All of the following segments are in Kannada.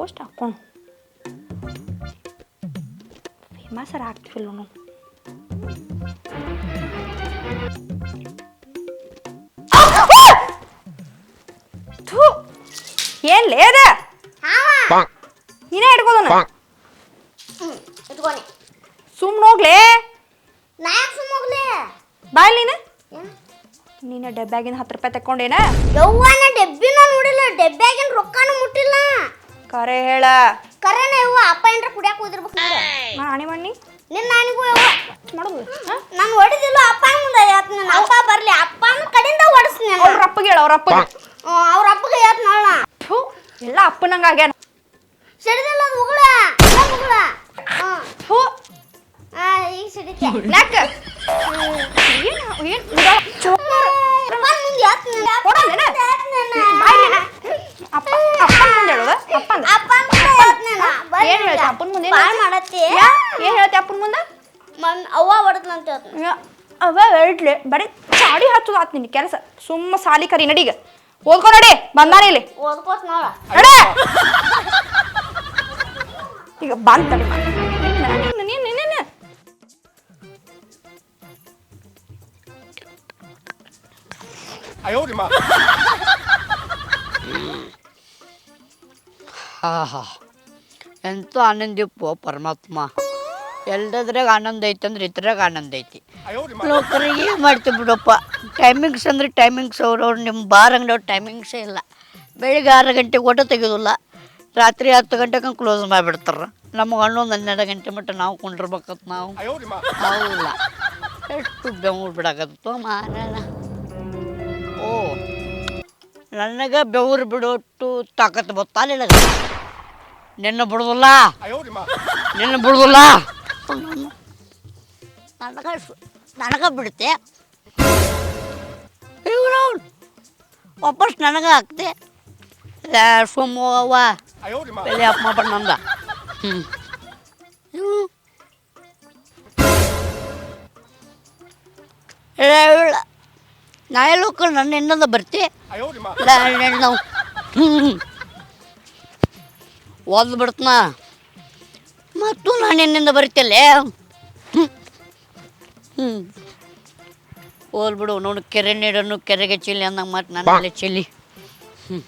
ಪೋಸ್ಟ್ ಹಾಕೋಣ ಫೇಮಸರ್ ಆಗ್ತಿಲ್ಲ ನಾವು ಥು ಏನ್ ಲೇದ ನೀನೇ ಹಿಡ್ಕೋದನ ಇಟ್ಕೊನಿ ಸುಮ್ಮನೆ ಹೋಗ್ಲೇ ನಾ ಯಾಕೆ ಸುಮ್ಮ ಹೋಗ್ಲಿ ಬಾಯ್ ನೀನು? ನೀನು ಡಬ್ಬ್ಯಾಗಿನ ಹತ್ತು ರೂಪಾಯಿ ತಕೊಂಡೇನ ಯವ್ವನ ಡಬ್ಬಿನ ನೋಡಿಲ್ಲ ಡೆಬ್ಬ್ಯಾಗಿನ ರೊಕ್ಕನೂ ಮುಟ್ಟಿಲ್ಲ ಕರೆ ಹೇಳ. ಕರೆನ ಇವ ಅಪ್ಪ ಏನ್ರ ಕುಡಿಯಾಕ ಹೋದಿರ್ಬೇಕು ನೋಡು ನಾ ಆಣಿ ಮಣ್ಣಿ ನಿನ್ನ ನಾನಿಗೂ ಇವ ಮಾಡೋದು. ನಾನು ಹೊಡಿದಿಲ್ಲ ಅಪ್ಪ ಮುಂದೆ ಹೇಳ್ತ ನನ್ನ ಅಪ್ಪ ಬರಲಿ ಅಪ್ಪನ ಕಡೆಯಿಂದ ಹೊಡಿಸ್ತೀನಿ ನಾನು. ಅವ್ರ ಅಪ್ಪಗೆ ಹೇಳ ಅವ್ರ ಅಪ್ಪಗೆ. ಅವ್ರ ಅಪ್ಪಗೆ ಹೇಳ್ತ ನೋಡ ಥು ಎಲ್ಲ ಅಪ್ಪನಂಗ ಆಗ್ಯಾನ. ಸಿಡಿದಿಲ್ಲ ಅದು ಉಗುಳ ಇಲ್ಲ ಉಗುಳ. ಥು. ಆ, ಈಗ ಸಿಡಿತೆ. ಯಾಕ? ಏನು ಏನು ಮುಂದೆ ಹೇಳ್ತೀನಿ ಕೊಡಲ್ಲೇನ? ಬಾಯ್ಲಿನ? ಅಪ್ಪ ಅಪ್ಪನ ಮುಂದೆ ಹೇಳೋದ ಅಪ್ಪನ. ಅಪ್ಪನ ನಾನು. ಏನ್ ಹೇಳ್ತಿ? ಅಪ್ಪನ ಮುಂದೆ ಏನ್? ಮಾಡತ್ತಿ? ಏನ್ ಹೇಳ್ತಿ ಅಪ್ಪನ ಮುಂದೆ? ಮನ್ ಅವ್ವ ಹೊಡೆದ್ನಂತ ಹೇಳ್ತೀನಿ ಯಾ, ಅವ ಹೇಳ್ಲಿ ಬರೀ ಚಾಡಿ ಹಚ್ಚೋದು ಆತ್ ನಿನ್ ಕೆಲಸ. ಸುಮ್ಮ ಸಾಲಿ ಕರಿ ನಡೀಗ ಓದ್ಕೊ ನಡಿ. ಬಂದಾನ ಇಲ್ಲಿ. ಓದ್ಕೋತ ನೋಡ. ನಡೆ. ಈಗ ಬಂದ್ ತಡಿ ನೀನು ನೀನು ನೀನು ಹಾ. ಎಂತ ಆನಂದಿಪ್ಪು ಪರಮಾತ್ಮ. ಎಲ್ಲದ್ರಾಗ ಆನಂದ ಐತಿ ಅಂದ್ರೆ ಇದ್ರಾಗ ಆನಂದ ಐತಿ. ಲೋಕರಿಗೆ ಮಾಡ್ತೀವಿ ಬಿಡಪ್ಪ. ಟೈಮಿಂಗ್ಸ್ ಅಂದ್ರೆ ಟೈಮಿಂಗ್ಸ್ ಅವ್ರವ್ರು ನಿಮ್ಮ ಬಾರ್ ಅಂಗಡಿಯವ್ರ ಟೈಮಿಂಗ್ಸೇ ಇಲ್ಲ. ಬೆಳಿಗ್ಗೆ ಆರು ಗಂಟೆಗೆ ಊಟ ತೆಗೆಯೋದಿಲ್ಲ ರಾತ್ರಿ ಹತ್ತು ಗಂಟೆಗೆ ಕ್ಲೋಸ್ ಮಾಡಿಬಿಡ್ತಾರೆ. ನಮಗೆ ಹನ್ನೊಂದು ಹನ್ನೆರಡು ಗಂಟೆ ಮಟ್ಟ ನಾವು ಕೊಂಡಿರ್ಬೇಕತ್ ನಾವು. ಹೌದಿಲ್ಲ. ಎಷ್ಟು ಬೆವರು ಬಿಡಾಕತ್ತ ಮಾರಣ ಓ, ನನಗೆ ಬೆವರು ಬಿಡೋಟ್ಟು ತಾಕತ್ತು ಗೊತ್ತಾಲಿಲ್ಲ ನಿನ್ನ ಬಿಡುದಿಲ್ಲ. ನಿನ್ನ ಬಿಡುದಿಲ್ಲ. ನನಗ ನನಗ ಬಿಡುತ್ತೆ ವಾಪಸ್ ನನಗ ಹಾಕ್ತೆ ಸುಮ್ಮ ಅವ್ವ. ಬೆಲೆ ಅಪ್ಪ ಬಣ್ಣಂದ ಹ್ಞೂ ಇವ್ನು ಇಲ್ಲ ನಾ ಎಲ್ಲೋಕ ನನ್ನ ಹೆಣ್ಣಂದ ಬರ್ತೆ. ನಾವು ಹ್ಞೂ ಓದ್ ಬಿಡ್ತನ? ಮತ್ತು ನಾನು ನಿನ್ನಿಂದ ಬರಿತಲ್ಲೇ ಹ್ಞೂ ಬಿಡು, ನೋಡು, ಕೆರೆ ನೀಡನ್ನು ಕೆರೆಗೆ ಚೆಲ್ಲಿ ಅಂದಂಗೆ ಮತ್ತು ನನ್ನಲ್ಲಿ ಚೆಲ್ಲಿ. ಹ್ಞೂ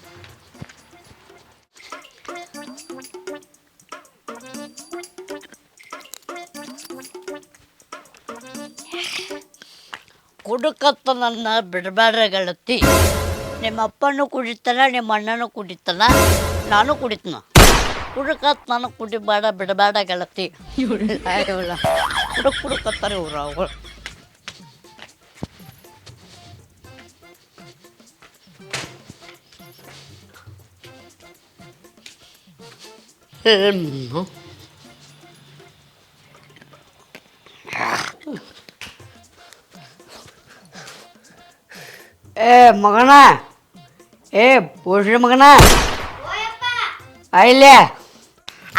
ಕುಡುಕತ್ತ ನನ್ನ ಬಿಡಬೇಡ ಗೆಳತಿ ನಿಮ್ಮ ಅಪ್ಪನೂ ಕುಡಿತಾನ ನಿಮ್ಮ ಅಣ್ಣನೂ ಕುಡಿತಾನ, ನಾನು ಕುಡಿತನ? ಕುಡುಕತ್ ನಾನು ಕುಡಿಬೇಡ ಬಿಡಬೇಡ ಗೆಳತಿ. ಇವಳ. ಕುಡುಕ್ ಕುಡುಕತ್ತಾರೆ ಇವ್ರು ಅವು ಏನು ಏ ಮಗನ. ಏ ಪೋಷ ಮಗನ. ಆಯ್ಲೆ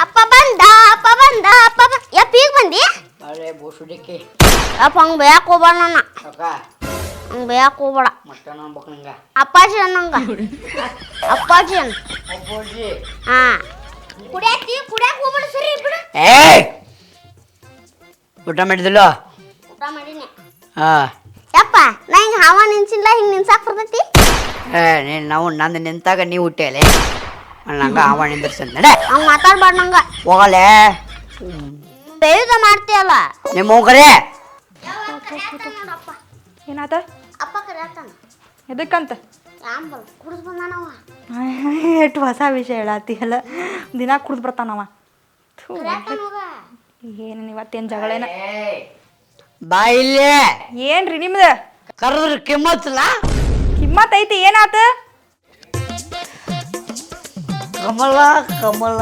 ಅಪ್ಪ ಬಂದ ಅಪ್ಪ ಬಂದ ಅಪ್ಪ ಬಂದ ಬಂದಿ? ಅರೆ ಬೋಸುಡಿಕೆ. ಅಪ್ಪ ಹಂಗೆ ಬೇಯಕ್ಕೆ ಹೋಗ್ಬೇಡ ನನ್ನ. ಅಕ್ಕ ಹಂಗೆ ಬೇಯಕ್ಕೆ ಹೋಗ್ಬೇಡ. ಮತ್ತೆ ಅನ್ಬೇಕು ನಂಗ? ಅಪ್ಪಾಜಿ ಅನ್ನಂಗ ಅಪ್ಪಾಜಿ ಅನ್ ಅಪ್ಪೋಜಿ. ಹಾ. ಕುಡಿಯಾಕ ಹೋಗ್ಬೇಡ ಸರಿ ಬಿಡು. ಏ ಊಟ ಮಾಡಿದಿಲ್ಲ ಊಟ ಮಾಡೀನಿ. ಹಾಂ. ಯಪ್ಪ ನಾ ಹಿಂಗೆ ಹಾವ ನಿನ್ಸಿಲ್ಲ ಹಿಂಗೆ ನಿನ್ಸಾಕ್ ಬರ್ತೈತಿ? ಏ ನೀನು ನಾವು ನಂದು ನಿಂತಾಗ ನೀವು ಹುಟ್ಟಿಯಲೆ ನಂಗೆ ಆವ ನಿಂದಿರ್ಸಂತ ನಡೆ. ಹಂಗೆ ಮಾತಾಡ್ಬೇಡ ನಂಗೆ. ಹೋಗಲೆ. ಬೇಯುದ ಮಾಡ್ತೀಯಲ್ಲ? ನಿಮ್ಮ ಹೋಗರೆ ಏನಾತ? ಅಪ್ಪ ಕರೆಯತ್ತಾನ ಎದಕ್ಕಂತ? ಯಾಂಬಲ್ ಕುಡಿಸ್ ಬಂದಾನವ ಎಷ್ಟು ಹೊಸ ವಿಷಯ ಹೇಳತ್ತೀಯಲ್ಲ ದಿನ ಕುಡ್ದು ಬರ್ತಾನವ. ಏನು ಇವತ್ತೇನು ಜಗಳೇನ? ಬಾಯಿಲೆ ಏನ್ರಿ ನಿಮ್ದು? ಕರೆದ್ರೆ ಕಿಮ್ಮತ್ತಲ್ಲ ಕಿಮ್ಮತ್ ಐತಿ ಏನಾತ? ಕಮಲ ಕಮಲ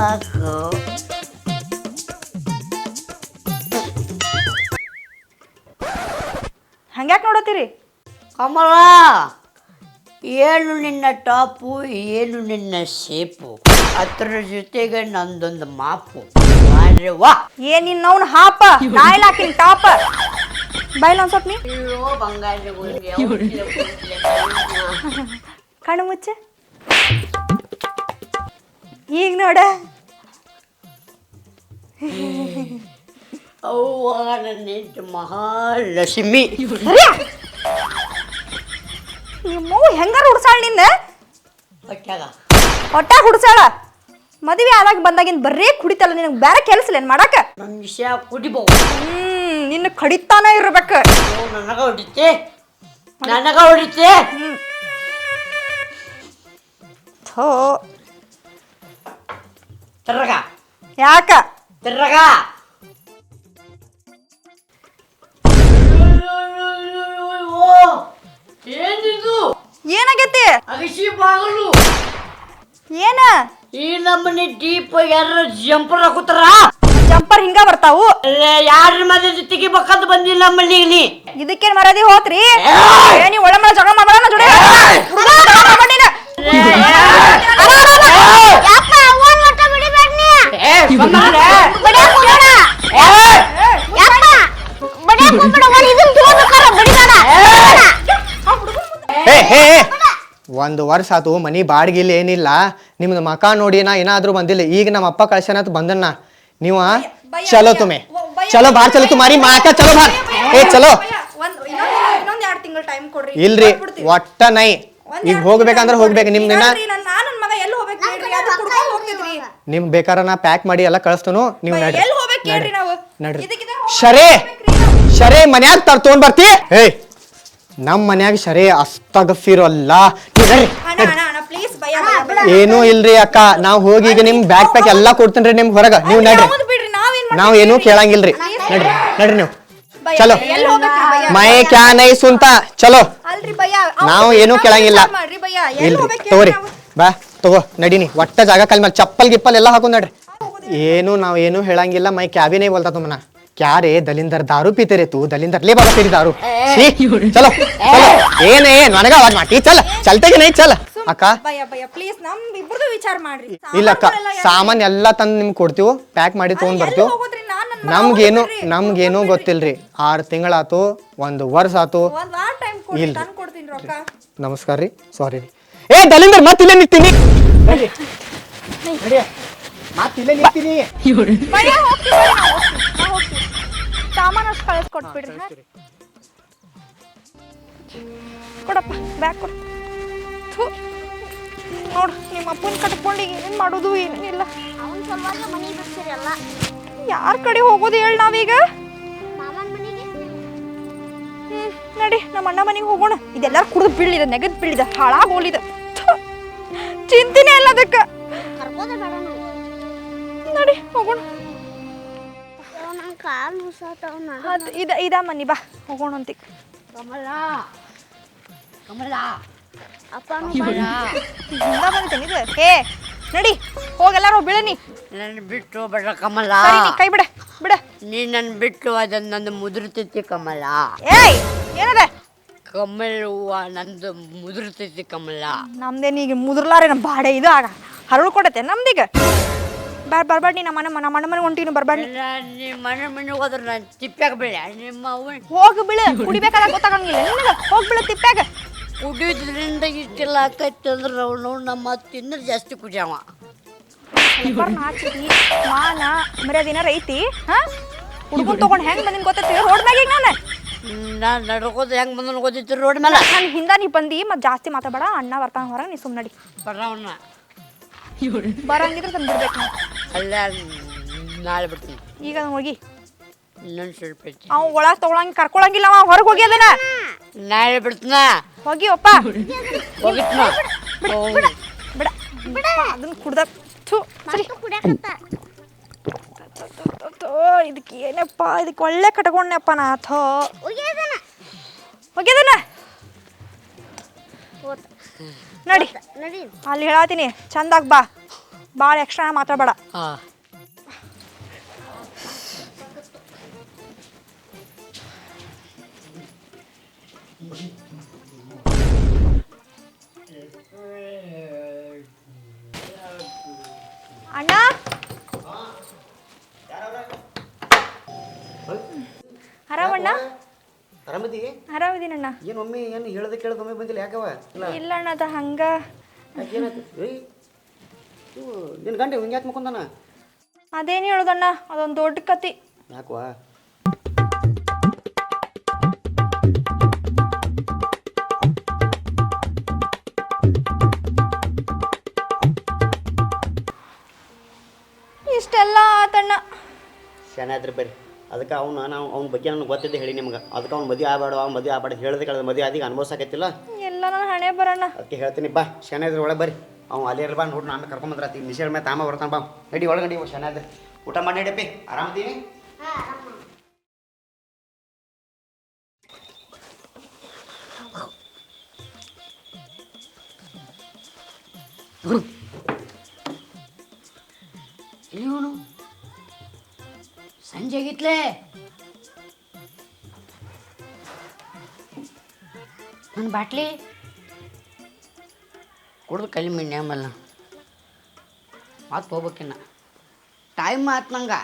ಹಂಗ್ಯಾಕೆ ನೋಡತ್ತೀರಿ? ಕಮಲ ಏನು ನಿನ್ನ ಟಾಪು ಏನು ನಿನ್ನ ಶೇಪು ಅದ್ರ ಜೊತೆಗೆ ನಂದೊಂದು ಮಾಪು. ಮಾಡ್ರೆ ವಾ. ಏನ್ ನಿನ್ನ ಅವ್ನ ಹಾಪ. ನಾ ಇಲ್ಲ ಹಾಕಿನ ಟಾಪ? ಬಾಯ್ಲ ಒಂದ್ ಸ್ವಲ್ಪ ನೀ ಅಯ್ಯೋ ಬಂಗಾರ ಕಣ್ಣು ಮುಚ್ಚ. ಈಗ ನೋಡ. ಅವ್ವ ನನ್ನ ಮಹಾಲಕ್ಷ್ಮಿ ನಿಮ್ಮವ್ವ ಹೆಂಗಾರ ಹುಡ್ಸಾಳ ನಿನ್ನ ಹೊಟ್ಯಾಗ. ಹೊಟ್ಟ ಹುಡ್ಸಾಳ? ಮದುವೆ ಆದಾಗ ಬಂದಾಗಿಂದ ಬರೇ ಕುಡಿತಲ್ಲ ನಿನಗೆ ಬೇರೆ ಕೆಲಸ ಇಲ್ಲ ಏನ್ ಮಾಡಾಕ? ವಿಷಯ ಕುಡಿಬಹುದು ಹ್ಮ್ ನಿನ್ನ ಕಡಿತಾನ ಇರ್ಬೇಕು. ನನಗ ಹೊಡಿತೆ? ನನಗ ಹೊಡಿತೆ? ಥೋ. ತಿರ್ಗ. ಯಾಕ? ತಿರ್ಗ. ಏನಿದು ಏನಾಗೈತಿ ಅಗಸಿ ಬಾಗಲು ಏನ ಈ ನಮ್ಮನೆ ಡೀಪ್ ಯಾರ ಜಂಪರ್ ಹಾಕುತ್ತಾರ ಜಂಪರ್ ಹಿಂಗ ಬರ್ತಾವು ಯಾರ ಮದ್ವೆ ಬಕ್ಕಂತ ಬಂದಿಲ್ಲ ನಮ್ಮಲ್ಲಿ ಇಲ್ಲಿ ಇದಕ್ಕೇನ್ ಮರದಿ ಹೋತ್ರಿ! ಏ, ನೀ ಒಳ ಮಳ ಜಗಳ ಮಾಡಬೇಡ ನಾ ಜೋಡಿ ಏ, ಬಂದಾರೆ. ಬಡಿಯಾಕ್ ಹೋಗ್ಬೇಡ ಏ, ಯಪ್ಪ ಬಡಿಯಾಕ್ ಹೋಗ್ಬೇಡ ಒಂದ್ ಇದನ್ ತಗೋಬೇಕಾರ ಬಡಿಬೇಡ ಹೇ ಹೇ ಹೇ. ಒಂದು ವರ್ಷ ಆತು ಮನೆ ಬಾಡ್ಗಿಲ್ಲ ಏನಿಲ್ಲ. ನಿಮ್ದು ಮಕ ನೋಡಿ ನಾ ಏನಾದ್ರೂ ಬಂದಿಲ್ಲ. ಈಗ ನಮ್ಮ ಅಪ್ಪ ಕಳ್ಸನ ಬಂದಣ್ಣ. ನೀವ ಚಲೋ ತುಮೆ. ಚಲೋ ಬಾರ್ ಚಲೋ ತುಮಾರಿ ಮಾಕ ಚಲೋ ಬಾರ್. ಏ ಚಲೋ. ಇಲ್ರಿ. ಒಟ್ಟ ನೈ. ಈಗ ಹೋಗ್ಬೇಕಂದ್ರೆ ಹೋಗ್ಬೇಕು. ನಿಮ್ ನಿಮ್ದಿನ ಇಲ್ಲಾಂದ್ರಿ ನನ್ ನಾ ನನ್ ಮಗ ಎಲ್ಲಿ ಹೋಗ್ಬೇಕು ಹೇಳ್ರಿ? ಅದು ಕುಡ್ಕೊಂಡ್ ನಿಮ್ ಬೇಕಾರ ನಾ ಪ್ಯಾಕ್ ಮಾಡಿ ಎಲ್ಲ ಕಳಿಸ್ತನು. ನೀವು ನಡ್ರಿ. ಎಲ್ಲಿ ಹೋಗ್ಬೇಕು ಹೇಳ್ರಿ ನಾವು? ನಡ್ರಿ. ಶರೇ! ಶರೇ ಮನ್ಯಾಗ ತರ್ ತೊಗೊಂಡ್ ಬರ್ತಿ. ಏಯ್ ನಮ್ ಮನ್ಯಾಗ ಸರಿ ಅಸ್ತಗಫಿರಲ್ಲ ಪ್ಲೀಸ್ ಭಯ ಭಯ ಭಯ. ಏನೂ ಇಲ್ರಿ ಅಕ್ಕ. ನಾವ್ ಹೋಗಿ ಈಗ ನಿಮ್ ಬ್ಯಾಗ್ ಪ್ಯಾಕ್ ಎಲ್ಲಾ ಕೊಡ್ತೇನ್ರಿ ನಿಮ್ ಹೊರಗ. ನೀವ್ ನಡ್ರಿ. ಹೌದು ಬಿಡ್ರಿ? ನಾವೇನ್ ನಾವ್ ಏನೂ ಕೇಳಂಗಿಲ್ರಿ. ನಡ್ರಿ. ನಡ್ರಿ ನೀವು. ಭಯ, ಚಲೋ. ಎಲ್ಲಿ ಹೋಗ್ಬೇಕ್ರಿ ಭಯ? ಮೈ ಕ್ಯಾ ನೈ ಸುಂತ. ಚಲೋ. ನಾವ್ ಭಯ. ನಾವು ಏನೂ ಕೇಳಂಗಿಲ್ಲ. ಮಾಡ್ರಿ ಭಯ. ಎಲ್ಲಿ ಇಲ್ರಿ. ಹೋಗ್ಬೇಕು ತಗೋರಿ. ನಾವು? ಬಾ ತಗೋ. ನಡೀನಿ ಒಟ್ಟ ಜಾಗ ಕಲ್ ಮೇಲೆ ಚಪ್ಪಲ್ ಗಿಪ್ಪಲ್ ಎಲ್ಲ ಹಾಕೊಂಡ್ ನಡ್ರಿ. ಏನು ನಾವ್ ಏನು ಹೇಳಂಗಿಲ್ಲ. ಮೈ ಕ್ಯಾಬಿನೇ ಬೋಲ್ತಾ ತುಮನ क्या रे दलिंदर दारू पीते रे तू दलिंदर ले बाबा तेरी दारू छी, चलो चलो ಏನ್ ಏ ನನಗ ಅವಾಜ್ ಮಾಡಿ ಚಲ್ ಚಲ್ತೆಗೆ ನೈ ಚಲ್ ಅಕ್ಕ ಭಯ ಭಯ ಪ್ಲೀಸ್ ನಮ್ ಇಬ್ರದು ವಿಚಾರ ಮಾಡ್ರಿ ಇಲ್ಲ ಅಕ್ಕ ಸಾಮಾನ್ ಎಲ್ಲ ತಂದು ನಿಮ್ಗೆ ಕೊಡ್ತೀವಿ ಪ್ಯಾಕ್ ಮಾಡಿ ತೊಗೊಂಡ್ ಬರ್ತೀವಿ ಹೋಗೋದ್ರಿ ನಾನ್ ನನ್ ಮಗ ನಮ್ಗೇನು ಹೋಗ್ಬಿಡ್ರಿ. ನಮ್ಗೇನು ಗೊತ್ತಿಲ್ರಿ ಆರು ತಿಂಗಳಾತು ಒಂದು ವರ್ಷ ಆತು ಒಂದ್ ವಾರ ಟೈಮ್ ಕೊಡ್ರಿ ಇಲ್ರಿ. ತಂದ್ ಕೊಡ್ತೀನಿ ರೊಕ್ಕ ನಮಸ್ಕಾರ ರೀ ಸಾರಿ ರೀ ಏ ದಲಿಂದರ್ ಮತ್ತೆ ಇಲ್ಲೇ ನಿಂತೀನಿ ಮತ್ತೆ ಇಲ್ಲೇ ನಿಂತೀನಿ. ಭಯ ಹೋಗ್ತೀವಿ ಭಯ, ನಾವ್ ಹೋಗ್ತೀವಿ, ನಾವ್ ಹೋಗ್ತೀವಿ. ಸಾಮಾನ್ ಅಷ್ಟು ಕಳಿಸ್ಕೊಟ್ಬಿಡ್ರಿ ಹಾ? ಕೊಡಪ್ಪ ಬ್ಯಾಗ್ ಕೊಡು. ಥು. ನೋಡು ನಿಮ್ಮ ಅಪ್ಪನ ಕಟ್ಕೊಂಡು ಏನು ಮಾಡೋದು ಏನಿಲ್ಲ. ಅವನ್ ಸಲುವಾಗಿ ಮನಿ ಬಿಡ್ಸಿರಲ್ಲ ಯಾರ ಕಡೆ ಹೋಗೋದು ಹೇಳಿ ನಾವೀಗ? ಮಾಮನ್ ಮನೆಗೆ? ಹ್ಮ್ ನಡಿ ನಮ್ಮ ಅಣ್ಣ ಮನೆಗೆ ಹೋಗೋಣ. ಇದೆಲ್ಲ ಕುಡಿದು ಬೀಳಿದ ನೆಗದ್ ಬೀಳಿದ ಹಾಳಾಗ್ ಹೋಲಿದ ಚಿಂತಿನೇ ಇಲ್ಲ ಅದಕ್ಕೆ. ಕರ್ಕೋದ ಬೇಡ ನಡಿ ಹೋಗೋಣ. ಅದ್ ಇದ ಇದ ಮನಿ ಬಾ ಹೋಗೋಣ ಅಂತಿ. ಕಮಲ ಕಮಲ. ಅಪ್ಪ ಹಿಂದ ಬಂತೇನ್ ಇದು ಏ ನಡಿ ಹೋಗೆಲ್ಲಾರು ಬೀಳನಿ. ನನ್ನ ಬಿಟ್ಟು ಬೇಡ ಕಮಲ. ಸರಿ ನೀ ಕೈ ಬಿಡ ಬಿಡ. ನೀ ನನ್ನ ಬಿಟ್ಟು ಅದನ್ನ ನಂದು ಮುದುರ್ತೈತಿ ಕಮಲ. ಏಯ್ ಏನದ? ಕಮಲ್ ಹೂವ ನಂದು ಮುದುರ್ತೈತಿ ಕಮಲ. ನಮ್ದೇನೀಗ ಈಗ ಮುದ್ರಲಾರೆ ನಮ್ಮ ಬಾಡೆ ಇದು ಆಗ. ಹರಳು ಕೊಡತ್ತೆ ನಮ್ದೀಗ. ಬಾರ್ ಬರ್ಬೇಡ ನೀ ನಮ್ಮ ಮನೆ ನಮ್ಮ ಅಣ್ಣ ಮನೆ ಹೊಂಟೀನಿ ಬರ್ಬೇಡ ನೀ ನಿಮ್ಮ ಮನೆ ಮನೆ ಹೋದ್ರೆ ನಾನು ತಿಪ್ಪ್ಯಾಗ ಬೆಳೆ. ನಿಮ್ಮ ಅವ್ವ ಹೋಗಿ ಬೀಳ ಕುಡಿಬೇಕಾದಾಗ ಗೊತ್ತಾಗಂಗಿಲ್ಲ. ನಿನಗ ಹೋಗಿ ಬೀಳ ತಿಪ್ಪ್ಯಾಗ. ಕುಡಿಯೋದ್ರಿಂದ ಇಷ್ಟೆಲ್ಲ ಆಕೈತಿ ಅಂದ್ರೆ ಅವ್ನು ನಮ್ಮ ತಿಂದ್ರೆ ಜಾಸ್ತಿ ಕುಡಿಯವ. ಬರ್ನ ಹಾಕಿದಿ ಮಾನ ಮರ್ಯಾದ ಏನಾರ ಐತಿ ಹಾ? ಹುಡ್ಕೊಂಡ್ ತಗೊಂಡ್ ಹೆಂಗ್ ಬಂದಿನ ಗೊತ್ತೈತಿ ರೋಡ್ ಮ್ಯಾಗ ಈಗ ನಾನು? ನಾನು ನಡ್ಕೋದು ಹೆಂಗೆ ಬಂದನು ಗೊತ್ತಿತ್ತು ರೋಡ್ ಮೇಲೆ ನಾನು ಹಿಂದ ನೀ ಬಂದಿ ಮತ್ತೆ ಜಾಸ್ತಿ ಮಾತಾಡಬೇಡ ಅಣ್ಣ ಬರ್ತಾನ ಹೊರಗೆ ನೀ ಸುಮ್ಮನೆ ನಡಿ. ಬರೋವನ್ನ ಬರಂಗಿದ್ರೆ ನಾವು. ಅಲ್ಲೇ ನಾಳೆ ಬರ್ತೀನಿ. ಈಗ ಹೋಗಿ. ಇನ್ನೊಂದು ಸ್ವಲ್ಪ ಐತಿ ಅವ್ ಒಳಗ್ ತಗೊಳಂಗ್ ಕರ್ಕೊಳಂಗಿಲ್ಲ ಅವ ಹೊರಗೆ ಹೋಗಿ ಅದನ್ನ. ನಾಳೆ ಬಿಡ್ತೀನ ಹೋಗಿ ಒಪ್ಪ. ಹೋಗಿತ್ನ ಬಿಡ ಬಿಡ ಅದನ್ನ ಕುಡ್ದ ಥು ಸರಿ. ಥು, ಇದಕ್ಕೆ ಏನಪ್ಪ ಇದಕ್ಕೆ ಒಳ್ಳೆ ಕಟ್ಕೊಂಡ್ನಪ್ಪ ನಾ ಥೋ. ಒಗ್ಯದನ ಹೋಗ್ಯದನ ಹೋತ್. ನಡಿ. ನಡಿ. ಅಲ್ಲಿ ಹೇಳತ್ತೀನಿ ಚಂದಾಗ ಬಾ. ಭಾಳ ಎಕ್ಸ್ಟ್ರಾ ಮಾತಾಡಬೇಡ. ಹಾಂ. ಅಣ್ಣ? ಆರಾಮದಿ? ಆರಾಮಿದೀನಣ್ಣ. ಏನು ಒಮ್ಮೆ ಏನು ಹೇಳ್ದೆ ಕೇಳ್ದ ಒಮ್ಮೆ ಬಂದಿಲ್ಲ? ಯಾಕವ? ಇಲ್ಲ. ಇಲ್ಲ ಅಣ್ಣ ಅದ ಹಂಗ. ಏನಾಯ್ತು? ಏಯ್. ಇವು ನಿನ್ನ ಗಂಡ ಹಿಂಗೆ ಯಾಕೆ ಮುಕೊಂದಾನ ಅದೇನು ಹೇಳೋದಣ್ಣ? ಅದೊಂದು ದೊಡ್ಡ ಕತಿ. ಯಾಕವಾ ಇಷ್ಟೆಲ್ಲ ಆತಣ್ಣ. ಚೆನ್ನಾದ್ರೆ ಬರ್ರಿ. ಅದಕ್ಕೆ ಅವನು ನಾವು ಅವ್ನ ಬಗ್ಗೆ ನನಗೆ ಗೊತ್ತಿದ್ದೆ ಹೇಳಿ ನಿಮ್ಗೆ. ಅದಕ್ಕೆ ಅವ್ನು ಮದುವೆ ಆಗಬೇಡ ಅವ್ನು ಮದುವೆ ಆಗಬೇಡ ಹೇಳಿದೆ ಕಳೆದ ಮದುವೆ ಅದೀಗ ಅನುಭವಿಸಕತ್ತಿಲ್ಲ ಎಲ್ಲ ನಾನು ಹಣೆ ಬರೋಣ. ಅದಕ್ಕೆ ಹೇಳ್ತೀನಿ ಬಾ ಶಾನ್ಯಾದ್ರಿ ಒಳಗೆ ಬರ್ರಿ. ಅವ್ನು ಅಲ್ಲಿ ಇರಲಿ ಬಾ ನೋಡಿ ನಾನು ಕರ್ಕೊಂಬಂದ್ರ ಆತಿ ಮಿಷಲ್ ಮೇಲೆ ತಾಮ ಬರ್ತಾನೆ ಬಾ. ನಡಿ ಒಳಗೆ ನಡಿ ಶಾನ್ಯಾದ್ರಿ ಊಟ ಮಾಡಿ ನಡಿಯಪ್ಪಿ ಆರಾಮದೀನಿ ಇವನು ಸಂಜೆ ಆಗಿತ್ಲೆ ನನ್ನ ಬಾಟ್ಲಿ ಕುಡ್ದು ಕಲಿ ಮಿಣ್ಣೆ ಆಮೇಲೆ ಮತ್ತೆ ಹೋಗ್ಬೇಕಿನ್ನ ಟೈಮ್ ಆತ್ ನಂಗೆ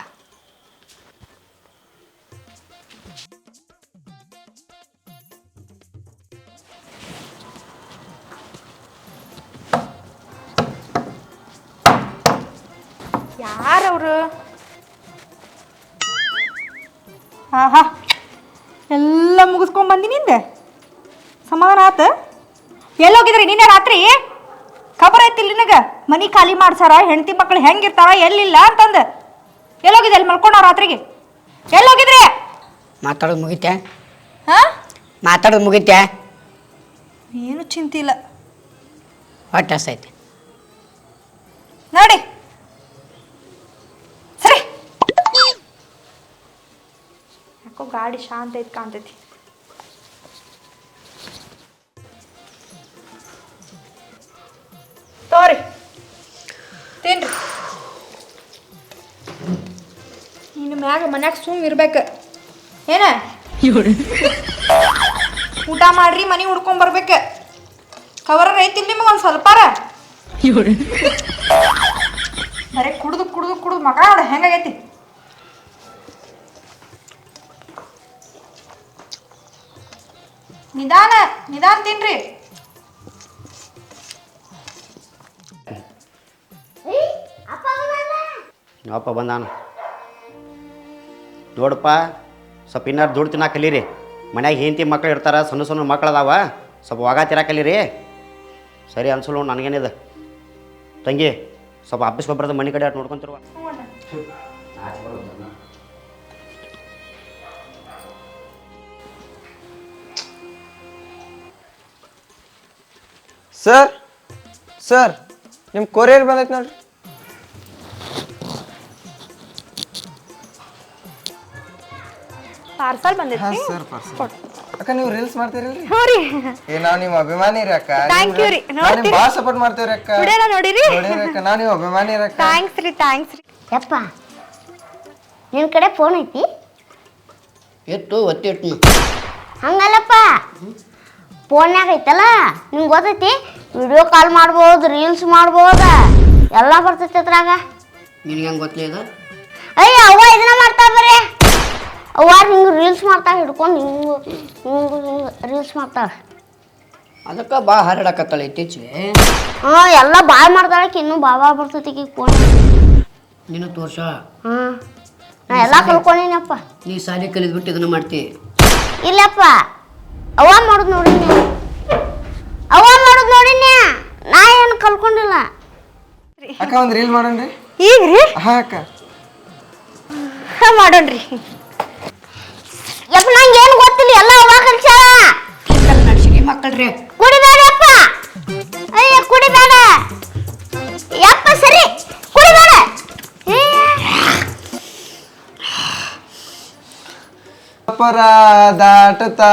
ಯಾರವರು ಹಾ ಹಾ ಎಲ್ಲ ಮುಗಿಸ್ಕೊಂಡ್ ಬಂದಿ ನಿಂದೆ? ಸಮಾಧಾನ ಆತ? ಎಲ್ಲೋಗಿದ್ರಿ ನಿನ್ನೆ ರಾತ್ರಿ? ಖಬರ್ ಐತಿಲ್ಲ ನಿನಗೆ? ಮನಿ ಖಾಲಿ ಮಾಡ್ಸಾರ? ಹೆಂಡತಿ ಮಕ್ಳು ಹೆಂಗಿರ್ತಾರ? ಎಲ್ಲಿಲ್ಲ ಅಂತಂದು? ಹೋಗಿದೆ ಅಲ್ಲಿ ಮಲ್ಕೊಂಡ ರಾತ್ರಿಗೆ? ಎಲ್ಲೋಗಿದ್ರಿ? ಮಾತಾಡೋದು ಮುಗಿತೆ ಹಾ? ಮಾತಾಡೋದು ಮುಗಿತೆ ಏನು ಚಿಂತಿಲ್ಲ. ಹೊಟ್ಟೆ ಸೈತೆ ನೋಡಿ. ಯಾಕೋ ಗಾಡಿ ಶಾಂತ ಐತಿ ಕಾಣ್ತೈತಿ. ತೋರಿ. ತಿನ್ರಿ. ಇನ್ನು ಮ್ಯಾಗ ಮನ್ಯಾಗ ಸುಮ್ ಇರ್ಬೇಕು. ಏನ? ಊಟ ಮಾಡ್ರಿ ಮನೆ ಹುಡ್ಕೊಂಡ್ ಬರ್ಬೇಕು. ಕವರ ಐತಿ ನಿಮಗೆ ಒಂದು ಸ್ವಲ್ಪಾರ? ಬರೀ ಕುಡ್ದು ಕುಡ್ದು ಕುಡ್ದು ಮಗ ಹೆಂಗಾಗೈತಿ? ನಿಧಾನ ನಿಧಾನ ತಿನ್ರಿ. ಅಪ್ಪ ಬಂದಾನ. ನೋಡಪ್ಪ ಸ್ವಲ್ಪ ಇನ್ನಾರು ದುಡ್ಡು ತಿನ್ನ ಕಲೀರಿ. ಮನ್ಯಾಗ ಹೆಂಡತಿ ಮಕ್ಳು ಇರ್ತಾರ ಸಣ್ಣ ಸಣ್ಣ ಮಕ್ಳು ಅದಾವ ಸ್ವಲ್ಪ ವಾಗ ತಿರ ಕಲೀರಿ. ಸರಿ ಅನ್ಸಲ್ಲ ನನಗೇನಿದೆ. ತಂಗಿ ಸ್ವಲ್ಪ ಆಫೀಸ್ ಬರೋದು ಮನೆ ಕಡೆ ನೋಡ್ಕೊಂತಿರುವ. ಸರ್ ಸರ್ ನಿಮ್ಮ ಕೊರಿಯರ್ ಬಂದೈತೆ ನೋಡ್ರಿ. ಪಾರ್ಸಲ್ ಬಂದೈತಿ ಸರ್ ಅಕ್ಕ ನೀವು ರೀಲ್ಸ್ ಮಾಡ್ತೀರಲ್ರಿ? ಹ್ಞೂ ರೀ. ಏ ನಾವು ನಿಮ್ಮ ಅಭಿಮಾನಿ ರೀ ಅಕ್ಕ. Thank you ರೀ. ನೋಡ್ತೀರಿ? ಭಾಳ ಸಪೋರ್ಟ್ ಮಾಡ್ತೀವ್ರಿ ಅಕ್ಕ. ವಿಡಿಯೋನ ನೋಡಿರಿ? ನೋಡಿರಿ ಅಕ್ಕ. ನಾವು ನಿಮ್ಮ ಅಭಿಮಾನಿ ರೀ ಅಕ್ಕ. ಥ್ಯಾಂಕ್ಸ್ ರೀ ಥ್ಯಾಂಕ್ಸ್ ರೀ. ಯಪ್ಪ ನಿನ್ನ ಕಡೆ ಫೋನ್ ಐತಿ? ಎತ್ತು ಒತ್ತಿಟ್ನು ಹಂಗಲ್ಲಪ್ಪ. ಫೋನ್ಯಾಗ ಐತಲ್ಲ ನಿಮ್ಗೆ ಗೊತ್ತೈತಿ? ವಿಡಿಯೋ ಕಾಲ್ ಮಾಡ್ಬೋದು ರೀಲ್ಸ್ ಮಾಡ್ಬೋದ ಎಲ್ಲ ಬರ್ತೈತಿ ಅದ್ರಾಗ. ನಿನಗೆ ಹೆಂಗೆ ಗೊತ್ತಲೇ ಇದು? ಅಯ್ಯ ಅವ್ವ ಇದನ್ನ ಮಾಡ್ತಾ ಬರ್ರಿ. ಅವ್ವ ಹಿಂಗೆ ರೀಲ್ಸ್ ಮಾಡ್ತಾ ಹಿಡ್ಕೊಂಡು ಹಿಂಗೆ ಹಿಂಗೆ ಹಿಂಗೆ ರೀಲ್ಸ್ ಮಾಡ್ತಾಳೆ. ಅದಕ್ಕೆ ಭಾಳ ಹರಡಕತ್ತಾಳೆ ಇತ್ತೀಚೆಗೆ. ಹಾಂ ಎಲ್ಲ ಭಾಳ ಮಾಡ್ತಾಳಕ್ಕೆ ಇನ್ನೂ ಭಾಳ ಭಾಳ ಬರ್ತೈತಿ ಈಗ ಫೋನ್ ನೀನು ತೋರ್ಸ. ಹಾಂ. ನಾ ಎಲ್ಲ ಕಲ್ಕೊಂಡಿನಪ್ಪ ನೀ ಸಾಲಿ ಕಲಿದ್ಬಿಟ್ಟು ಇದನ್ನ ಮಾಡ್ತಿ. ಇಲ್ಲಪ್ಪ. ಅವ್ವ ಮಾಡೋದು ನೋಡಿನಿ ಅವ ಮಾಡೋದು ನೋಡಿನಿ ನಾ. ಏನು ಕಲ್ಕೊಂಡಿಲ್ಲ. ಅಕ್ಕ ಒಂದು ರೀಲ್ ಮಾಡೋಣ್ರಿ. ಈಗ ರೀ? ಹಾ ಅಕ್ಕ. ಮಾಡೋಣ್ರಿ. ಯಪ್ಪ ನಂಗೆ ಏನು ಗೊತ್ತಿಲ್ಲ. ಎಲ್ಲ ಅವಾಗ ಕಲ್ಸ್ಯಾಳ. ಮಕ್ಕಳ್ರಿ. ಅಪರಾಧಾಟುತ್ತಾ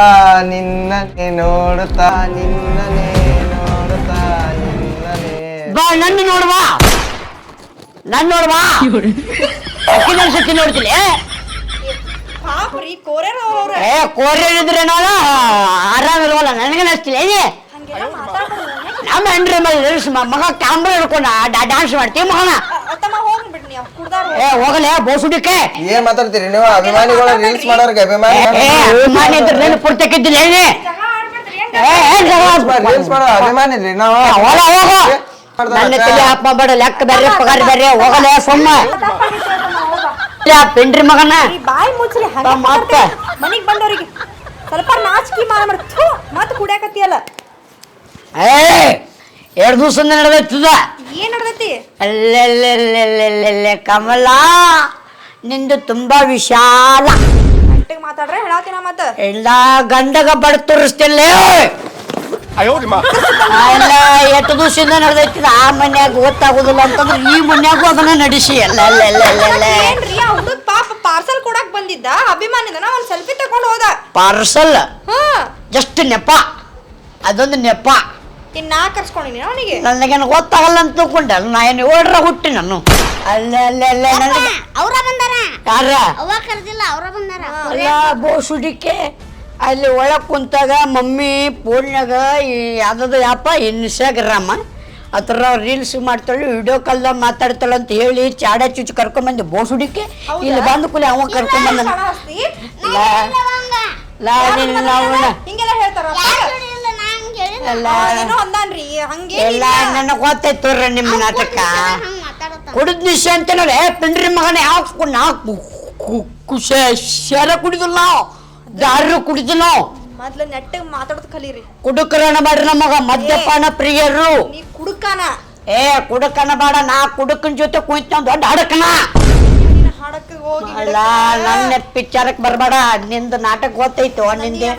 ನಿನ್ನನೆ ನೋಡುತ್ತಾ ನಿನ್ನನೆ ನೋಡುತ್ತಾ ನಿನ್ನನೆ ಬಾ ನನ್ನ ನೋಡುವ. ನನ್ನ ನೋಡುವ. ಅಕ್ಕಿನ ಸತಿ ನೋಡ್ತಿಲ್ಲ ಪಾಪ್ರಿ ಕೋರ್ಯಾರ ಅವ್ರ. ಏ ಕೋರಿ ಇದ್ರೆ ನಾನು? ಇರೋಲ್ಲ ನನಗೆ ನಚ್ತಿಲ್ಲ ಏನೇ? ಹಂಗೆಲ್ಲ ಮಾತಾಡ್ಬಾರ್ದು ನಮ್ಮ ಹೆಂಡ್ರಿ ಮಗ ಕ್ಯಾಮ್ರಾ ಹಿಡ್ಕೊಂಡು ಡ್ಯಾನ್ಸ್ ಮಾಡ್ತೀವಿ ಮಗನ? ಏ ಹೋಗಲೇ ಬೋಸುಡಿಕೆ. ಏನ್ ಮಾತಾಡ್ತೀರಿ ನೀವು? ಅಭಿಮಾನಿಗಳ ರೀಲ್ಸ್ ಮಾಡೋರ್ಗೆ ಅಭಿಮಾನಿ ಏ ಅಭಿಮಾನಿ ಇದ್ರೆ ನೀನು ಪೂರ್ತಕ್ಕಿದ್ದಿಲ್ಲ ಏನೇ? ಏ ಏನ್ ಜಗಳ. ರೀಲ್ಸ್ ಮಾಡೋ ಅಭಿಮಾನಿ ರೀ ನಾವು. ಹೊಲ ಹೋಗು ನನ್ನ ತಲೆ ಹಾಪ್ ಮಾಡಬೇಡ ಲೆಕ್ಕ ಬೇರೆ ಪಗಾರ ಬೇರೆ ಹೋಗಲೇ ಸುಮ್ಮ. ಯಾ ಪಿಂಡ್ರಿ ಮಗನ? ಈ ಬಾಯಿ. ಮನಿಗ್ ಬಂದವ್ರಿಗೆ ಸ್ವಲ್ಪ ನಾಚಿಕೆ ಮಾಡ ಮತ್ ಕುಡಿಯಾಕತ್ತಿಯಲ್ಲ. ಏ ಎರಡು ದಿವಸದಿಂದ ನಡೆದೈತದ? ಏನ್ ನಡ್ದೈತಿ? ಅಲ್ಲೆಲ್ಲೆಲ್ಲೆಲ್ಲೆಲ್ಲೆ ಕಮಲ ನಿಂದು ತುಂಬಾ ವಿಶಾಲ. ನೆಟ್ಟಿಗೆ ಮಾತಾಡ್ರೆ ಹೇಳಾತಿನ ಮತ್ತ. ಎಲ್ಲ ಗಂಡಗ ಬಡ ತೋರಿಸ್ತಿಲ್ಲ ಎಲ್ಲ ಎಷ್ಟು ದಿವಸದಿಂದ ನಡೆದೈತಿ ಆ ಮನ್ಯಾಗ ಗೊತ್ತಾಗುದಿಲ್ಲ ಅಂತಂದ್ರೆ ಈ ಮನ್ಯಾಗೂ ಅದನ್ನ ನಡೆಸಿ. ಎಲ್ಲ ಎಲ್ಲ ಎಲ್ಲ ಎಲ್ಲ ಎಲ್ಲ ಏನ್ರಿ ಆ ಹುಡುಗ ಪಾಪ ಪಾರ್ಸಲ್ ಕೊಡಕ್ ಬಂದಿದ್ದ ಅಭಿಮಾನಿದನ ಒಂದು ಸೆಲ್ಫಿ ತಗೊಂಡ್ ಹೋದ. ಪಾರ್ಸಲ್? ಹಾ ಜಸ್ಟ್ ನೆಪ. ಅದೊಂದು ನೆಪ. ಇನ್ ನಾ ಕರ್ಸ್ಕೊಂಡಿನಿ ಅವನಿಗೆ ನನಗೇನು ಗೊತ್ತಾಗಲ್ಲ ಅಂತ ತಿಳ್ಕೊಂಡೆ ನಾ ಏನು ಓಡ್ರ ಹುಟ್ಟಿ ನಾನು ಅಲ್ಲೇ ಅಲ್ಲೇ ಅಲ್ಲೇ ನನಗೆ ಅವ್ರ ಬಂದಾರ ಯಾರ ಅವ್ವ ಕರ್ದಿಲ್ಲ ಅವ್ರ ಬಂದಾರ ಅಲ್ಲ ಬೋಸುಡಿಕೆ ಅಲ್ಲಿ ಒಳಗೆ ಕುಂತಾಗ ಮಮ್ಮಿ ಫೋನ್ಯಾಗ ಈ ಯಾವ್ದು ಯಾಪ ಇನ್ಸ್ಟಾಗ್ರಾಮ ಅದ್ರ ರೀಲ್ಸ್ ಮಾಡ್ತಾಳು ವಿಡಿಯೋ ಕಾಲ್ದಾಗ ಮಾತಾಡ್ತಾಳೆ ಅಂತ ಹೇಳಿ ಚಾಡ ಚುಚ್ಚಿ ಕರ್ಕೊಂಬಂದು ಬೋಸುಡಿಕೆ ಇಲ್ಲಿ ಬಂದು ಕೂಲಿ ಅವ ಕರ್ಕೊಂಬಂದ ಹಿಂಗೆಲ್ಲ ಹೇಳ್ತಾರ ಏನೋ ಅಂದಾನ್ರಿ ಹಂಗೆ ಎಲ್ಲ ನನಗೆ ಗೊತ್ತೈತೆ ನಿಮ್ಮ ನಾಟಕ. ಕುಡಿದ ನಿಶ್ಯ ಅಂತ ನೋಡಿ ಪಿಂಡ್ರಿ ಮಗನ ಯಾವ ನಾ ಕುಶ ಶರ ಕುಡಿದಿಲ್ಲ ದಾರು ಕುಡಿದಿಲ್ಲ ಮೊದ್ಲು ನೆಟ್ಟಗ್ ಮಾತಾಡೋದು ಕಲೀರಿ. ಕುಡುಕರಣ ನಮ್ಮ ನಮಗ ಮದ್ಯಪಾನ ಪ್ರಿಯರು. ನೀ ಕುಡುಕಾನ. ಏ ಕುಡುಕನ ಬೇಡ ನಾ ಕುಡುಕನ ಜೊತೆ ಕುಂತ ದೊಡ್ಡ ಹಡಕನ. ನೀನ್ ಹಾಡಕ್ ಹೋಗಿ ಅಲ್ಲ ನನ್ನ ಪಿಕ್ಚರಕ್ ಬರಬೇಡ ನಿಂದು ನಾಟಕ ಗೊತ್ತೈತು ನಿಂದೆ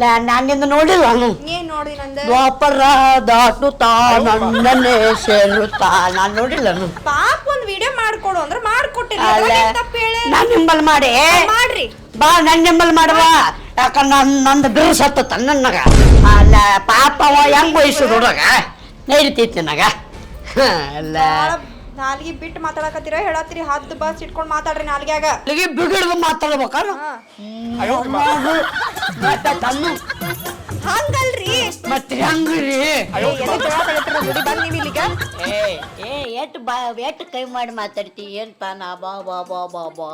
ಗೊತ್ತೈತಿ ನಿನಗ ನಾನು ನಿಂದ ನೋಡಿಲ್ಲ? ನಾನು ಏನ್ ನೋಡಿ ನಂದ. ದ್ವಾಪರ ದಾಟುತ್ತಾ ನನ್ನನ್ನೇ ಸೇರುತ್ತಾ. ನಾನು ನೋಡಿಲ್ಲ ನಾನು. ಪಾಪ ಒಂದು ವಿಡಿಯೋ ಮಾಡ್ಕೊಡು ಅಂದ್ರೆ ಅಲ್ಲ ಹೇಳಿ? ನಾನು ನಿಂಬಲ್ ಮಾಡಿ. ಮಾಡ್ರಿ. ಬಾ ನನ್ನ ನಿಂಬಲ್ ಮಾಡುವ. ಯಾಕಂದ್ರೆ ನನ್ ನಂದು ಬಿರುಸು ಹತ್ತತ್ತ ನನ್ನಗ? ಅಲ್ಲ ಪಾಪ ಅವ ಹೆಂಗ್ ವಯಸ್ಸು ಹುಡುಗ ನೈರಿತೈತಿ ನನಗ. ಹ, ಅಲ್ಲ ಬಾಳ ನಾಲ್ಗಿ ಬಿಟ್ಟು ಮಾತಾಡಕತ್ತೀರ? ಹೇಳತ್ತೀರಿ ಹತ್ತು ಬಸ್ ಇಟ್ಕೊಂಡು ಮಾತಾಡ್ರಿ ನಾಲ್ಗ್ಯಾಗ. ಅಲ್ಲಿಗೆ ಬಿಗಿಡ್ದು ಮಾತಾಡ್ಬೇಕಾರ. ಹಂಗಲ್ರಿ. ಮತ್ತೆ ಹೆಂಗ್ರಿ? ಏ? ಬಿಡಿ, ಬಂದ್ ನೀವ್ ಇಲ್ಲಿಗ? ಏ ಏ ಎಟ್ ಬಾ ಎಟ್ ಕೈ ಮಾಡಿ ಮಾತಾಡ್ತಿ? ಏನ್ ನಾ ಬಾ ಬಾ ಬಾ ಬಾ ಬಾ.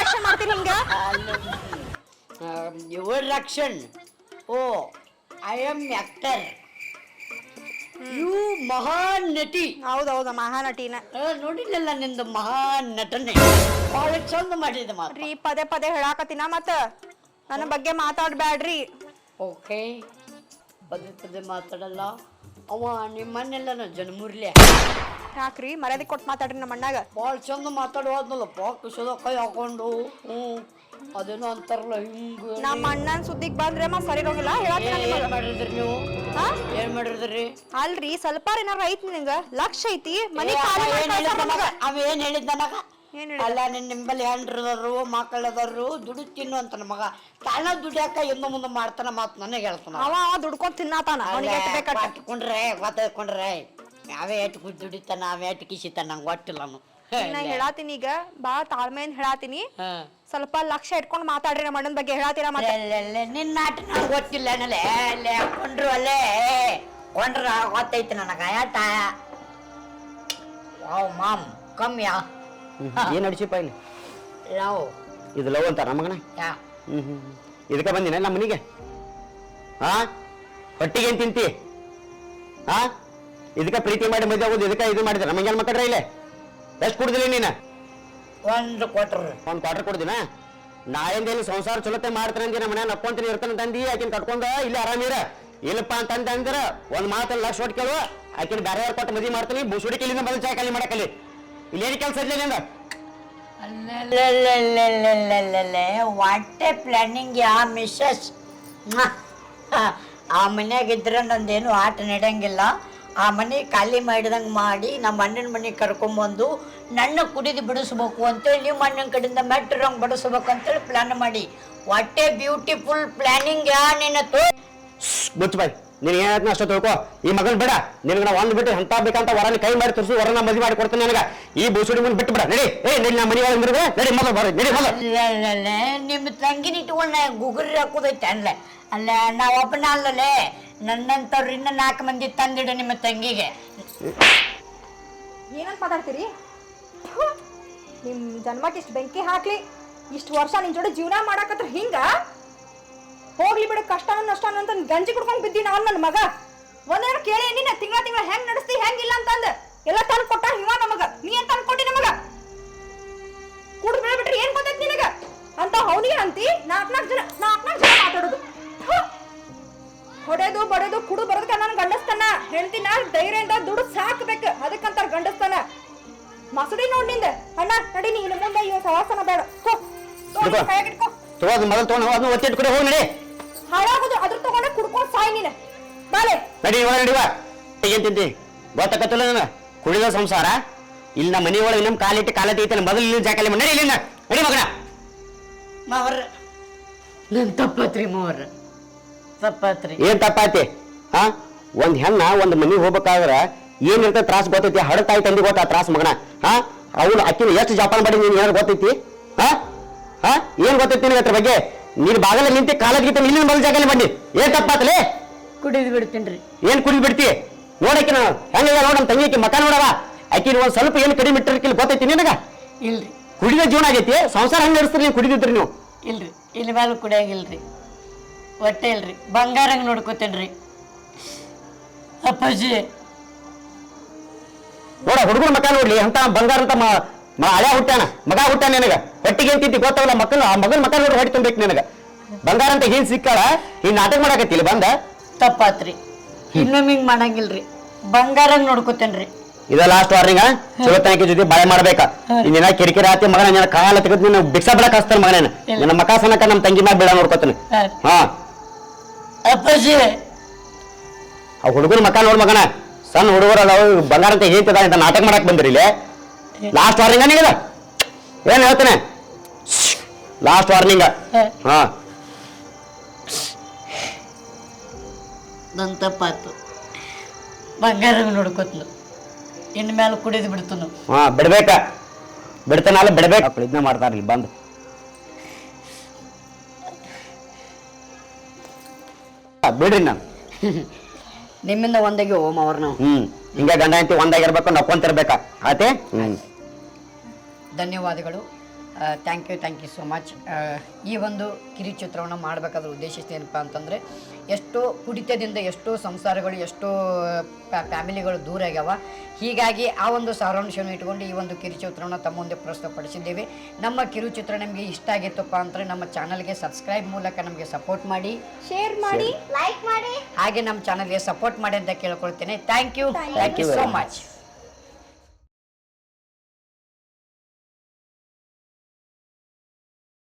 ರಕ್ಷಣೆ ಮಾಡ್ತೀನಿ ಹಿಂಗ? ಯುವರ್ ರಕ್ಷಣ್. ಓ ಐ ಆಮ್ ಆಕ್ಟರ್ ಮಹಾನ್ ನಟಿ. ಹೌದೌದ ಮಹಾನಟಿನ ನೋಡಿಲ್ಲಲ್ಲ ನಿಂದು ಮಹಾನ್ ನಟನೆ? ಬಹಳ ಚಂದ ಮಾಡಿದ ಮಾತು. ರೀ ಪದೇ ಪದೇ ಹೇಳಾಕತ್ತಿನ ಮತ್ತ? ನನ್ನ ಬಗ್ಗೆ ಮಾತಾಡ್ಬ್ಯಾಡ್ರಿ. ಓಕೆ. ಪದೇ ಪದೇ ಮಾತಾಡಲ್ಲ. ಅವ ನಿಮ್ಮನ್ನೆಲ್ಲ ಜನ್ಮುರ್ಲೆ. ಯಾಕ್ರಿ ಮರ್ಯಾದೆ ಕೊಟ್ಟು ಮಾತಾಡ್ರಿ ನಮ್ಮ ಅಣ್ಣಾಗ ಭಾಳ ಚಂದ ಮಾತಾಡುವಾದ್ನಲ್ಲ ಪಾಕಿಸದ ಕೈ ಹಾಕೊಂಡು. ಹ್ಞೂ ಅದೇನೋ ಅಂತಾರಲ್ಲ ಹಿಂಗ. ನಮ್ಮ ಅಣ್ಣನ್ ಸುದ್ದಿಗ್ ಬಂದ್ರೆ ಸರಿ ಹೋಗಿಲ್ಲ ಏನ್ ಮಾಡಿದ್ರಿ ನೀವು? ಹಾ? ಏನ್ ಮಾಡಿದ್ರಿ? ಅಲ್ರಿ ಸ್ವಲ್ಪ ಏನಾರ ಐತಿ ನಿನಗ ಲಕ್ಷ ಐತಿ ಮನಿ ಖಾಲಿ. ಮಗ? ಅವ ಏನ್ ಹೇಳಿದ್ದ ನನಗ ಏನ್ ಅಲ್ಲ ನಿನ್ ನಿಂಬಲ್ಲಿ ಹೆಂಡ್ರದರು ಮಕ್ಕಳದರು ದುಡಿ ತಿನ್ನು ಅಂತ ಮಗ ತಾನ ದುಡಿಯಾಕ ಇನ್ನು ಮುಂದೆ ಮಾಡ್ತಾನ ಮಾತು ನನಗೆ ಹೇಳ್ತಾನ. ಅವ ಅವ ದುಡ್ಕೊಂಡ್ ತಿನ್ನಾತಾನ. ಅವನಿಗೆ ಬೇಕಟ್ಟ ಕಟ್ಕೊಂಡ್ರೆ ಗೊತ್ತಾಕೊಂಡ್ರೆ ಅವೇ ಎಟ್ ಕುದ್ ದುಡಿತಾನ ಅವೇ ಎಟ್ ಕಿಸಿತಾನ ನಂಗೆ ಒಟ್ಟಿಲ್ಲ ನಾನು ನಾ ಹೇಳಾತೀನಿ ಈಗ. ಬಾ ತಾಳ್ಮೆಯಿಂದ ಹೇಳಾತೀನಿ. ಹಾ. ಸ್ವಲ್ಪ ಲಕ್ಷ ಇಟ್ಕೊಂಡು ಮಾತಾಡ್ರಿ ನಮ್ಮ ಅಣ್ಣನ ಬಗ್ಗೆ ಹೇಳಾತೀರ ಮತ್ತೆ? ನಿನ್ನ ನಾಟ ನನಗೆ ಗೊತ್ತಿಲ್ಲ ಏನಲ್ಲೇ ಅಲ್ಲೇ ಕೊಂಡ್ರು ಅಲ್ಲೇ. ಕೊಂಡ್ರ ಗೊತ್ತೈತಿ ನನಗ ವಾವ್ ಮಾಮ್ ಕಮ್ಮಿಯ ಏನು ನಡಿಸಿಪ್ಪ ಇಲ್ಲಿ? ಲವ್. ಇದು ಲವ್ ಅಂತ ನಮಗನ ಯಾ. ಹ್ಞೂ ಹ್ಞೂ ಇದಕ್ಕೆ ಬಂದಿನ ನಮ್ಮ ಮನೆಗೆ? ಹಾ ಹೊಟ್ಟಿಗೆ ಏನು ತಿಂತಿ? ಹಾ ಇದಕ್ಕೆ ಪ್ರೀತಿ ಮಾಡಿ ಮದುವೆ ಆಗೋದು ಇದಕ್ಕೆ ಇದು ಮಾಡಿದ್ರೆ ನಮಗೇನು ಮಕ್ಕಳ್ರೆ ಇಲ್ಲೇ? ಎಷ್ಟು ಕುಡಿದ್ರಿ ನೀನು? ಒಂದು ಕ್ವಾರ್ಟರ್ ಒಂದು ಕ್ವಾರ್ಟರ್ ಕೊಡ್ದಿನ? ನಾಳೆಯಿಂದ ಇಲ್ಲಿ ಸಂಸಾರ ಚಲೋತೆ ಮಾಡ್ತಾರೆ ಅಂದಿನ ನಮ್ಮ ಮನೆ ನಕ್ಕೊಂತೀನಿ ಇರ್ತಾನೆ ತಂದಿ ಆಕಿನ ಕಟ್ಕೊಂಡ ಇಲ್ಲಿ ಆರಾಮಿರ ಇಲ್ಲಪ್ಪ ಅಂತ ಅಂದ್ರೆ ಒಂದ್ ಮಾತಲ್ಲಿ ಲಕ್ಷ ಒಟ್ಟು ಕೇಳು. ಆಕಿನ ಬೇರೆ ಯಾರು ಕೊಟ್ಟು ಮದಿ ಮಾಡ್ತೀನಿ ಬುಸುಡಿ ಕಿಲಿಂದ ಬಂದು ಚಾಯ್ ಖಾಲಿ ಏನು ಇಲ್ಲೇನು ಕೆಲಸ ಇಲ್ಲ ನಿಂದ? ಅಲ್ಲಲ್ಲಲ್ಲಲ್ಲಲ್ಲಲ್ಲಲ್ಲೇ ವಾಟೆ ಪ್ಲಾನಿಂಗ್ ಯಾ ಮಿಸ್ಸಸ್ ಆ ಮನ್ಯಾಗ ಇದ್ರೆ ನಂದೇನು ಆಟ ನಡೆಯಂಗಿಲ್ಲ ಆ ಮನೆ ಖಾಲಿ ಮಾಡಿದಂಗೆ ಮಾಡಿ ನಮ್ಮ ಅಣ್ಣನ ಮನೆಗೆ ಕರ್ಕೊಂಬಂದು ನನ್ನ ಕುಡಿದು ಬಿಡಿಸ್ಬೇಕು ಅಂತೇಳಿ ನಿಮ್ಮ ಅಣ್ಣನ ಕಡೆಯಿಂದ ಮೆಟ್ರಂಗೆ ಬಡಿಸ್ಬೇಕು ಅಂತೇಳಿ ಪ್ಲಾನ್ ಮಾಡಿ. What a beautiful planning yeah ನಿನ್ನ ತೋ ಗೊತ್ತು ಬಾಯ್. ನೀನು ಏನಾಯ್ತು ಅಷ್ಟು ತಿಳ್ಕೊ. ಈ ಮಗನ್ ಬೇಡ ನಿನಗೆ ನಾ ಒಂದು ಬಿಟ್ಟು ಹಂತ ಬೇಕಂತ ವರನ ಕೈ ಮಾಡಿ ತೋರಿಸು ವರನ ಮದುವೆ ಮಾಡಿ ಕೊಡ್ತೀನಿ ನನಗ. ಈ ಬೂಸುಡಿ ಮುಂದೆ ಬಿಟ್ಟು ಬಿಡ ನಡಿ ಏ ನಡಿ ನಾ ಮನೆಯೊಳಗೆ ಅಂದ್ರೆ ನಡಿ ಮೊದಲು ಬರ್ರಿ ನಡಿ ಮೊದಲು. ನಿಮ್ಮ ತಂಗಿನ ಇಟ್ಕೊಂಡು ಗುಗುರಿ ಹಾಕೋದೈತೆ ಅಲ್ಲ. ಅಲ್ಲ ನಾ ಒಬ್ಬನ ಅಲ್ಲಲೇ ನನ್ನಂತವ್ರು ಇನ್ನ ನಾಲ್ಕು ಮಂದಿ ತಂದಿಡು ನಿಮ್ಮ ತಂಗಿಗೆ. ಏನಂತ ಮಾತಾಡ್ತೀರಿ? ಥು, ನಿಮ್ ಜನ್ಮಕ್ಕೆ ಇಷ್ಟು ಬೆಂಕಿ ಹಾಕ್ಲಿ ಇಷ್ಟು ವರ್ಷ ನಿನ್ ಜೋಡಿ ಜೀವನ ಮಾಡಕತ್ರ ಹಿಂಗ? ಹೋಗ್ಲಿ ಬಿಡು ಕಷ್ಟ ನಷ್ಟ ಅಂತ ಗಂಜಿ ಕುಡ್ಕೊಂಡು ಬಿದ್ದಿ ನಾನು ನನ್ನ ಮಗ? ಒಂದೇನು ಕೇಳಿ ನಿನ್ನ ತಿಂಗಳ ತಿಂಗಳ ಹೆಂಗ್ ನಡೆಸ್ತಿ ಇಲ್ಲ ಅಂತಂದ. ಎಲ್ಲ ತಂದು ಕೊಟ್ಟ ಇವ ನಮಗ ನೀ ಏನ್ ತಂದು ಕೊಟ್ಟಿ ನಮಗ ಕುಡ್ ಬಿಟ್ರಿ ಏನ್ ಗೊತ್ತೈತಿ ನಿನಗ? ಅಂತ ಅವನಿಗೆ ಅಂತಿ ನಾಲ್ಕ್ ಜನ ನಾಲ್ಕ್ ಜನ ಮಾತಾಡೋದು. ಹೊಡೆದು ಬಡದು ಕುಡು ಬರೋದಕ್ಕ ನನ್ನ ಗಂಡಸ್ತನ. ಹೆಂಡತಿನ ಧೈರ್ಯದಿಂದ ದುಡ್ಡು ಸಾಕ್ಬೇಕು. ಅದಕ್ಕಂತಾರ ಗಂಡಸ್ತನ. ಮಸಡಿ ನೋಡ್ನಿಂದ. ಅಣ್ಣ ನಡಿ ನೀ ಇನ್ನು ಮುಂದೆ ಇವ ಸವಾಸನ ಬೇಡ. ಹೋ ಇಟ್ಕೋ. ಇಟ್ಕೋ ತಗೋದು ಮೊದಲು ತಗೊಂಡು ಅದನ್ನ ಕಡೆ ಹೋಗಿ ನಡಿ. ಹಾಳಾಗೋದು ಅದ್ರ ತಗೊಂಡೆ ಕುಡ್ಕೊಂಡ್ ಸಾಯ್ ನೀನು. ಬಾಲೆ. ನಡಿ ಒಳಗೆ ನಡಿವ ಏನ್ ತಿಂತಿ ಗೊತ್ತಾಗತ್ತಲ್ಲ ನನಗೆ. ಕುಡಿದ ಸಂಸಾರ ಇಲ್ಲಿ ನಮ್ಮ ಮನೆ ಒಳಗೆ ನಮ್ಮ ಕಾಲಿಟ್ಟು ಕಾಲ ತೆಗಿತಾನೆ ಮೊದಲು ಇಲ್ಲಿ ಜಾಕಲಿ ಮನೆ. ಇಲ್ಲಿಂದ ನಡಿ ಮಗನ. ಮಾವರ. ನನ್ ತಪ್ಪತ್ರಿ ಮಾವರ. ತಪ್ಪತ್ರಿ. ಏನ್ ತಪ್ಪಾತಿ ಹಾ? ಒಂದ್ ಹೆಣ್ಣ ಒಂದ್ ಮನಿ ಹೋಗ್ಬೇಕಾದ್ರ ಏನಿರ್ತ ತ್ರಾಸ ಗೊತ್ತೈತಿ? ಹಡ ತಾಯಿ ತಂದಿ ಗೊತ್ತಾ ತ್ರಾಸ ಮಗನ? ಹಾ? ಅವನು ಅಕ್ಕಿನ ಎಷ್ಟು ಜಪಾನ್ ಮಾಡಿ ನೀನು ಏನಾರು ಗೊತ್ತೈತಿ? ಹಾ? ಹಾ? ಏನ್ ಗೊತ್ತೈತಿ ನಿನಗೆ ಅದ್ರ ಬಗ್ಗೆ? ನೀನ್ ಬಾಗಲ ನಿಂತಿ ಕಾಲ ಗೀತ ಇಲ್ಲಿಂದ ಮೊದಲು ಜಾಗಲಿ ಬಂದಿ. ಏನ್ ತಪ್ಪಾತಲೇ? ಕುಡಿದು ಬಿಡ್ತೀನಿ ಏನ್ ಕುಡಿ ಬಿಡ್ತಿ? ನೋಡಕ್ಕೆ ನಾನು ಹೆಂಗ ನೋಡ ನಮ್ಮ ತಂಗಿಕ್ಕೆ ಮಕ ನೋಡವ. ಆಕಿ ಒಂದ್ ಸ್ವಲ್ಪ ಏನು ಕಡಿಮೆ ಇಟ್ಟಿರ್ಕಿಲ್ಲ ಗೊತ್ತೈತಿ ನಿನಗ? ಇಲ್ರಿ. ಕುಡಿದ ಜೀವನ ಆಗೈತಿ? ಸಂಸಾರ ಹಂಗ ನಡೆಸ್ತೀರಿ ನೀವು ಕುಡಿದಿದ್ರಿ ನೀವು? ಇಲ್ರಿ. ಇಲ್ಲಿ ಮೇಲೆ ಕುಡಿಯಂಗಿಲ್ರಿ. ಹೊಟ್ಟೆ ಇಲ್ರಿ. ಬಂಗಾರಂಗ್ ನೋಡ್ಕೋತೇನ್ರಿ ಅಪ್ಪಾಜಿ. ನೋಡ ಹುಡುಗರ ಮಕ ನೋಡ್ಲಿ ಅಂತ ಬಂಗಾರ ಅಂತ ಮ- ಹಳೆ ಹುಟ್ಟಾನ ಮಗ ಹುಟ್ಟಾನ ನಿನಗ. ಹೊಟ್ಟಿಗೆ ತಿಂತಿ ಗೊತ್ತಾವಲ್ಲ ಮಕ್ಕಳು ಆ ಮಗನ ಮಕ ನೋಡಿ ಹೊಟ್ಟಿ ತುಂಬೇಕು ನಿನಗ. ಬಂಗಾರ ಅಂತ ಹೀನ್ ಸಿಕ್ಕಾಳ? ಈ ನಾಟಕ ಮಾಡಾಕತ್ತಿಲ್ಲ ಬಂದ? ತಪ್ಪಾತ್ರಿ. ಇನ್ನೊಮ್ಮೆ ಹಿಂಗ್ ಮಾಡಂಗಿಲ್ರಿ. ಬಂಗಾರ ನೋಡ್ಕೋತೇನ್ರಿ. ಇದ ಲಾಸ್ಟ್ ವಾರ್ನಿಂಗ್ ಚಲೋ ತನಕ ಜೊತೆ ಬಾಳೆ ಮಾಡ್ಬೇಕಾ. ನಿನ್ನ ಕಿರಿಕಿರಿ ಆತಿ ಮಗನ ನಿನ್ನ ಕಾಲ ತೆಗೆದು ನಿನ್ನ ಭಿಕ್ಷಾ ಬಿಡಕ್ ಹಸ್ತಾನ ಮಗನ ನಿನ್ನ ಮಕ ಸನಕ ನಮ್ಮ ತಂಗಿ ಮ್ಯಾಗ ಬಿಡ ನೋಡ್ಕೊತಾನೆ. ಹಾ. ಹಾ. ಅಪ್ಪಾಜಿ. ಆ ಹುಡುಗನ ಮಕ ನೋಡ್ ಮಗನ. ಸಣ್ಣ ಹುಡುಗರು ಅದಾವ ಬಂಗಾರ ಅಂತ ಹೇಳ್ತದ ಅಂತ ನಾಟಕ ಮಾಡಕ್ ಬಂದ್ರಿ ಇಲ್ಲಿ. ಲಾಸ್ಟ್ ವಾರ್ನಿಂಗ್ ನಿಗದ? ಏನ್ ಹೇಳ್ತಾನೆ? ಲಾಸ್ಟ್ ವಾರ್ನಿಂಗ್ ಹಾ. ನನ್ನ ತಪ್ಪಾತು ಬಂಗಾರ ನೋಡ್ಕೊತ್ನು ಇನ್ ಮೇಲೆ ಕುಡಿದು ಬಿಡ್ತನು. ಹಾ ಬಿಡ್ಬೇಕ. ಬಿಡ್ತಾನಲ್ಲ ಬಿಡ್ಬೇಕ. ಪ್ರಯತ್ನ ಮಾಡ್ತಾರ ಇಲ್ಲಿ ಬಂದು. ಬಿಡ್ರಿ ನಾನು ನಿಮ್ಮಿಂದ ಒಂದಾಗಿ ಓಮ್ ಅವ್ರ ನಾವು ಹ್ಮ್. ಹಿಂಗ ಗಂಡ ಹೆಂಡತಿ ಒಂದಾಗಿರ್ಬೇಕು ನಕ್ಕೊಂತಿರ್ಬೇಕಾ? ಆತೆ ಧನ್ಯವಾದಗಳು. Thank you thank you so much ಈ ಒಂದು ಕಿರುಚಿತ್ರವನ್ನು ಮಾಡಬೇಕಾದ್ರೆ ಉದ್ದೇಶ ಏನಪ್ಪ ಅಂತಂದರೆ ಎಷ್ಟೋ ಕುಡಿತದಿಂದ ಎಷ್ಟೋ ಸಂಸಾರಗಳು ಎಷ್ಟೋ ಫ್ಯಾಮಿಲಿಗಳು ದೂರ ಆಗ್ಯಾವ. ಹೀಗಾಗಿ ಆ ಒಂದು ಸಾರಾಂಶವನ್ನು ಇಟ್ಕೊಂಡು ಈ ಒಂದು ಕಿರುಚಿತ್ರವನ್ನು ತಮ್ಮ ಮುಂದೆ ಪ್ರಸ್ತುತಪಡಿಸಿದ್ದೇವೆ. ನಮ್ಮ ಕಿರುಚಿತ್ರ ನಿಮಗೆ ಇಷ್ಟ ಆಗಿತ್ತಪ್ಪ ಅಂದರೆ ನಮ್ಮ ಚಾನಲ್ಗೆ ಸಬ್ಸ್ಕ್ರೈಬ್ ಮೂಲಕ ನಮಗೆ ಸಪೋರ್ಟ್ ಮಾಡಿ. ಶೇರ್ ಮಾಡಿ ಲೈಕ್ ಮಾಡಿ. ಹಾಗೆ ನಮ್ಮ ಚಾನಲ್ಗೆ ಸಪೋರ್ಟ್ ಮಾಡಿ ಅಂತ ಕೇಳ್ಕೊಳ್ತೇನೆ. Thank you thank you so much